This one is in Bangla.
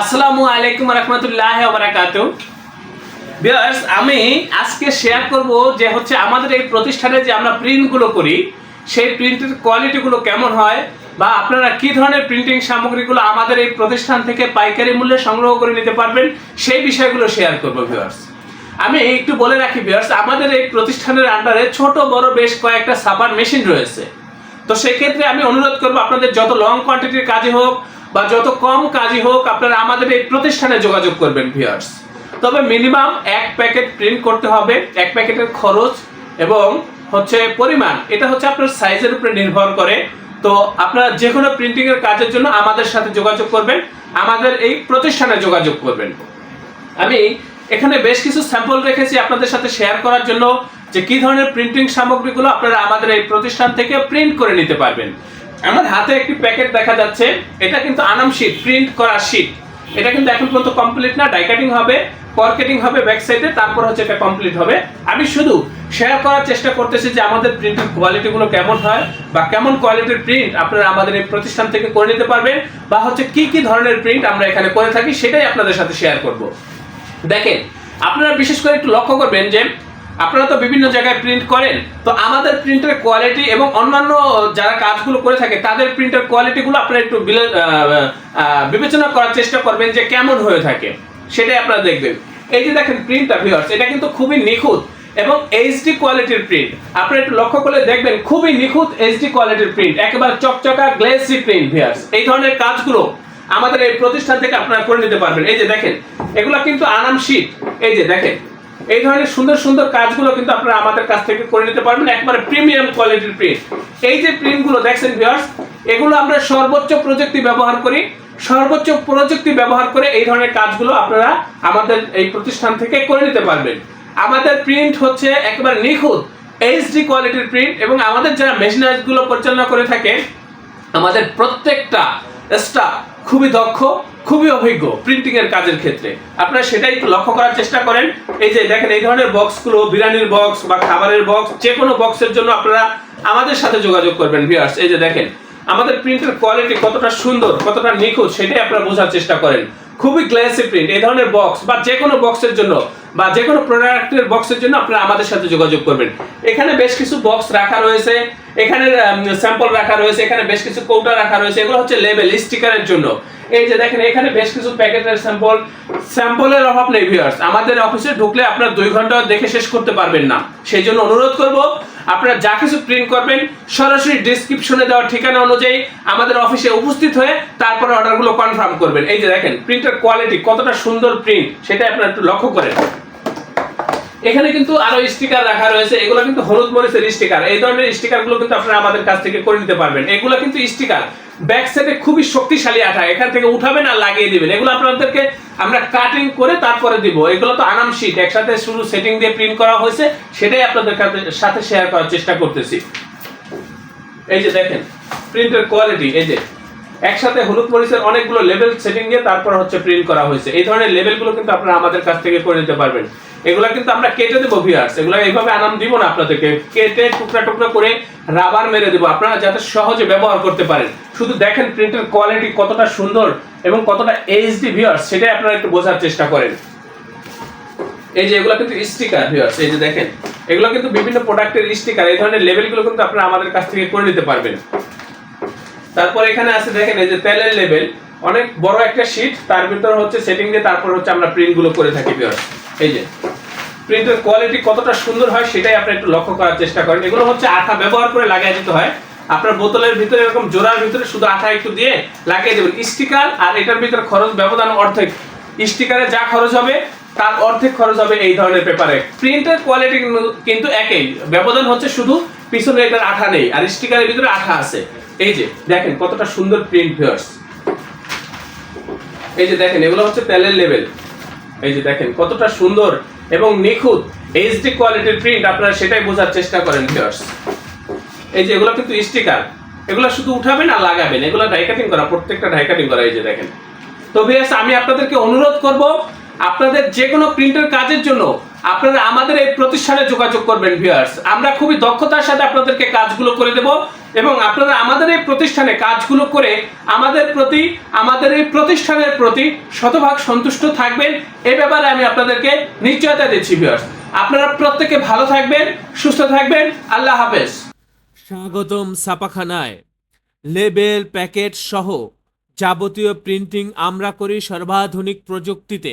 আসসালামু আলাইকুম রহমতুল্লাহ বারাকাতু। বিয়ার্স আমি আজকে শেয়ার করব যে হচ্ছে আমাদের এই প্রতিষ্ঠানে যে আমরা প্রিন্টগুলো করি, সেই প্রিন্টের কোয়ালিটিগুলো কেমন হয় বা আপনারা কি ধরনের প্রিন্টিং সামগ্রীগুলো আমাদের এই প্রতিষ্ঠান থেকে পাইকারি মূল্যে সংগ্রহ করে নিতে পারবেন, সেই বিষয়গুলো শেয়ার করব ভিউয়ার্স আমি একটু বলে রাখি ভিউয়ার্স আমাদের এই প্রতিষ্ঠানের আন্ডারে ছোট, বড় বেশ কয়েকটা সাপার মেশিন রয়েছে। তো সেক্ষেত্রে আমি অনুরোধ করব, আপনাদের যত লং কোয়ান্টিটির কাজে হোক বা যত কম কাজই হোক, আপনারা আমাদের এই প্রতিষ্ঠানে যোগাযোগ করবেন ভিউয়ার্স তবে মিনিমাম এক প্যাকেট প্রিন্ট করতে হবে, এক প্যাকেটের খরচ এবং হচ্ছে পরিমাণ। এটা হচ্ছে আপনার সাইজের উপরে নির্ভর করে। তো আপনারা যে কোনো প্রিন্টিং এর কাজের জন্য আমাদের সাথে যোগাযোগ করবেন, আমাদের এই প্রতিষ্ঠানে যোগাযোগ করবেন। আমি এখানে বেশ কিছু স্যাম্পল রেখেছি আপনাদের সাথে শেয়ার করার জন্য, যে কি ধরনের প্রিন্টিং সামগ্রীগুলো আপনারা আমাদের এই প্রতিষ্ঠান থেকে প্রিন্ট করে নিতে পারবেন। আমার হাতে একটি প্যাকেট দেখা যাচ্ছে, এটা কিন্তু আনাম শীট প্রিন্ট করা শীট এটা কিন্তু এখন পর্যন্ত কমপ্লিট না ডাইকাটিং হবে পরকেটিং হবে ব্যাক সাইডে তারপর হচ্ছে এটা কমপ্লিট হবে। আমি শুধু শেয়ার করার চেষ্টা করতেছি যে আমাদের প্রিন্টের কোয়ালিটিগুলো কেমন হয়, বা কেমন কোয়ালিটির প্রিন্ট আপনারা আমাদের এই প্রতিষ্ঠান থেকে করে নিতে পারবেন, বা হচ্ছে কি কি ধরনের প্রিন্ট আমরা এখানে করে থাকি, সেটাই আপনাদের সাথে শেয়ার করব। দেখেন, আপনারা বিশেষ করে একটু লক্ষ্য করবেন যে আপনারা তো বিভিন্ন জায়গায় প্রিন্ট করেন, তো আমাদের প্রিন্টের কোয়ালিটি এবং অন্যান্য যারা কাজগুলো করে থাকে, তাদের প্রিন্টের কোয়ালিটিগুলো আপনারা একটু বিবেচনা করার চেষ্টা করবেন যে কেমন হয়ে থাকে। সেটাই আপনারা দেখবেন। এই যে দেখেন প্রিন্টটা ভিউয়ার্স এটা কিন্তু খুবই নিখুঁত এবং এইচডি কোয়ালিটির প্রিন্ট আপনারা একটু লক্ষ্য করলে দেখবেন, খুবই নিখুঁত এইচডি কোয়ালিটির প্রিন্ট একেবারে চকচকা গ্লেসি প্রিন্ট ভিউয়ার্স এই ধরনের কাজগুলো আমাদের এই প্রতিষ্ঠান থেকে আপনারা করে নিতে পারবেন। এই যে দেখেন, এগুলো কিন্তু আনাম শীট এই যে দেখেন এই ধরনের সুন্দর সুন্দর কাজগুলো কিন্তু আপনারা আমাদের কাছ থেকে করে নিতে পারবেন, একবারে প্রিমিয়াম কোয়ালিটির প্রিন্ট এই যে প্রিন্টগুলো দেখছেন ভিউয়ার্স এগুলো আমরা সর্বোচ্চ প্রযুক্তি ব্যবহার করি। সর্বোচ্চ প্রযুক্তি ব্যবহার করে এই ধরনের কাজগুলো আপনারা আমাদের এই প্রতিষ্ঠান থেকে করে নিতে পারবেন। আমাদের প্রিন্ট হচ্ছে একেবারে নিখুঁত এইচডি কোয়ালিটির প্রিন্ট এবং আমাদের যারা মেশিনারিজগুলো পরিচালনা করে থাকে আমাদের প্রত্যেকটা স্টাফ খুবই দক্ষ। খুবই অভিজ্ঞ প্রিন্টিং এর কাজের ক্ষেত্রে। আপনারা সেটাই একটু লক্ষ্য করার চেষ্টা করেন। এই যে দেখেন, এই ধরনের বক্সগুলো বিরিয়ানির বক্স বা খাবারের বক্স যে কোনো বক্সের জন্য আপনারা আমাদের সাথে যোগাযোগ করবেন ভিউয়ার্স এই যে দেখেন, আমাদের প্রিন্টের কোয়ালিটি কতটা সুন্দর, কতটা নিখুঁত, সেটাই আপনারা বোঝার চেষ্টা করেন। খুবই গ্লেসি প্রিন্ট এই ধরনের বক্স বা যে কোনো বক্সের জন্য, বা যে কোনো প্রোডাক্টের বক্সের জন্য আপনারা আমাদের সাথে যোগাযোগ করবেন। এখানে বেশ কিছু বক্স রাখা রয়েছে, এখানে স্যাম্পল রাখা রয়েছে, এখানে বেশ কিছু কৌটা রাখা রয়েছে, এগুলো হচ্ছে লেবেল স্টিকারের জন্য। এই যে দেখেন, এখানে বেশ কিছু প্যাকেটের স্যাম্পল স্যাম্পলের অভাব নেই ভিউয়ার্স আমাদের অফিসে ঢুকলে আপনার দুই ঘণ্টা দেখে শেষ করতে পারবেন না। সেই জন্য অনুরোধ করব, আপনারা যা কিছু প্রিন্ট করবেন, সরাসরি ডিসক্রিপশনে দেওয়া ঠিকানা অনুযায়ী আমাদের অফিসে উপস্থিত হয়ে তারপরে অর্ডারগুলো কনফার্ম করবেন। এই যে দেখেন প্রিন্টের কোয়ালিটি কতটা সুন্দর প্রিন্ট সেটা আপনারা একটু লক্ষ্য করেন। এখানে কিন্তু আরও স্টিকার রাখা রয়েছে। এগুলো কিন্তু হলুদ মরিচের স্টিকার এই ধরনের স্টিকারগুলো কিন্তু আপনারা আমাদের কাছ থেকে করে নিতে পারবেন। এগুলো কিন্তু স্টিকার ব্যাক সাইডে খুবই শক্তিশালী আঠা। এখান থেকে উঠাবেন আর লাগিয়ে দিবেন। এগুলো আপনাদেরকে আমরা কাটিং করে তারপরে দিব। এগুলো তো আনাম শীট একসাথে শুরু সেটিং দিয়ে প্রিন্ট করা হয়েছে। সেটাই আপনাদের সাথে শেয়ার করার চেষ্টা করতেছি। এই যে দেখেন প্রিন্টের কোয়ালিটি এই যে, একসাথে হলুদ মরিচের অনেকগুলো লেভেল সেটিং দিয়ে তারপর হচ্ছে প্রিন্ট করা হয়েছে। এই ধরনের লেভেলগুলো কিন্তু আপনারা আমাদের কাছ থেকে করে নিতে পারবেন। এগুলা কিন্তু আমরা কেটে দেবো ভিউয়ার্স এগুলো এইভাবে আনাম দিব না আপনাদেরকে। কেটে টুকরা টুকরা করে রাবার মেরে দেবো। আপনারা যাতে সহজে ব্যবহার করতে পারেন। শুধু দেখেন প্রিন্টের কোয়ালিটি কতটা সুন্দর এবং কতটা এইচডি ভিউয়ার্স সেটাই আপনারা একটু বোঝার চেষ্টা করেন। এই যে এগুলো কিন্তু স্টিকার ভিউয়ার্স এই যে দেখেন। এগুলো কিন্তু বিভিন্ন প্রোডাক্টের স্টিকার এই ধরনের লেভেলগুলো কিন্তু আপনারা আমাদের কাছ থেকে করে নিতে পারবেন। তারপর এখানে আছে, দেখেন, এই যে তেলের লেভেল অনেক বড় একটা শীট তার ভিতর হচ্ছে সেটিং দিয়ে তারপর হচ্ছে আমরা প্রিন্টগুলো করে থাকি ভিউয়ার্স এই যে। প্রিন্টের কোয়ালিটি কতটা সুন্দর হয় সেটাই আপনি একটু লক্ষ্য করার চেষ্টা করেন। এগুলো হচ্ছে আঠা ব্যবহার করে লাগিয়ে দিতে হয়। আপনার বোতলের ভিতরে এরকম জোড়ার ভিতরে শুধু আঠা একটু দিয়ে লাগিয়ে দেবেন। স্টিকার আর এটার ভিতরে খরচ ব্যবধান অর্ধেক। স্টিকারে যা খরচ হবে, তার অর্ধেক খরচ হবে এই ধরনের পেপারে। প্রিন্টের কোয়ালিটি কিন্তু একই। ব্যবধান হচ্ছে শুধু পিছনে এটার আঠা নেই, আর স্টিকারের ভিতরে আঠা আছে। এই যে, দেখেন কতটা সুন্দর প্রিন্ট ভিউয়ার্স এই যে দেখেন, এগুলো হচ্ছে তেলের লেভেল। এই যে দেখেন, কতটা সুন্দর এবং নিখুঁত এইচডি কোয়ালিটির প্রিন্ট আপনারা সেটাই বোঝার চেষ্টা করেন ভিউয়ার্স এই যে এগুলো কিন্তু স্টিকার এগুলো শুধু উঠাবেন আর লাগাবেন। এগুলো ডাই কাটিং করা, প্রত্যেকটা ডাই কাটিং করা, এই যে দেখেন। তো ভিউয়ার্স আমি আপনাদেরকে অনুরোধ করব, আপনাদের যে কোনো প্রিন্টের কাজের জন্য আপনারা আমাদের এই প্রতিষ্ঠানে যোগাযোগ করবেন ভিউয়ার্স আমরা খুবই দক্ষতার সাথে আপনাদেরকে কাজগুলো করে দেব এবং আপনারা আমাদের এই প্রতিষ্ঠানে কাজগুলো করে আমাদের প্রতি, আমাদের এই প্রতিষ্ঠানের প্রতি শতভাগ সন্তুষ্ট থাকবেন। এ ব্যাপারে আমি আপনাদেরকে নিশ্চয়তা দিচ্ছি ভিউয়ার্স আপনারা প্রত্যেকে ভালো থাকবেন, সুস্থ থাকবেন। আল্লাহ হাফেজ। স্বাগতম ছাপাখানায়। লেবেল, প্যাকেট সহ যাবতীয় প্রিন্টিং আমরা করি সর্বাধুনিক প্রযুক্তিতে।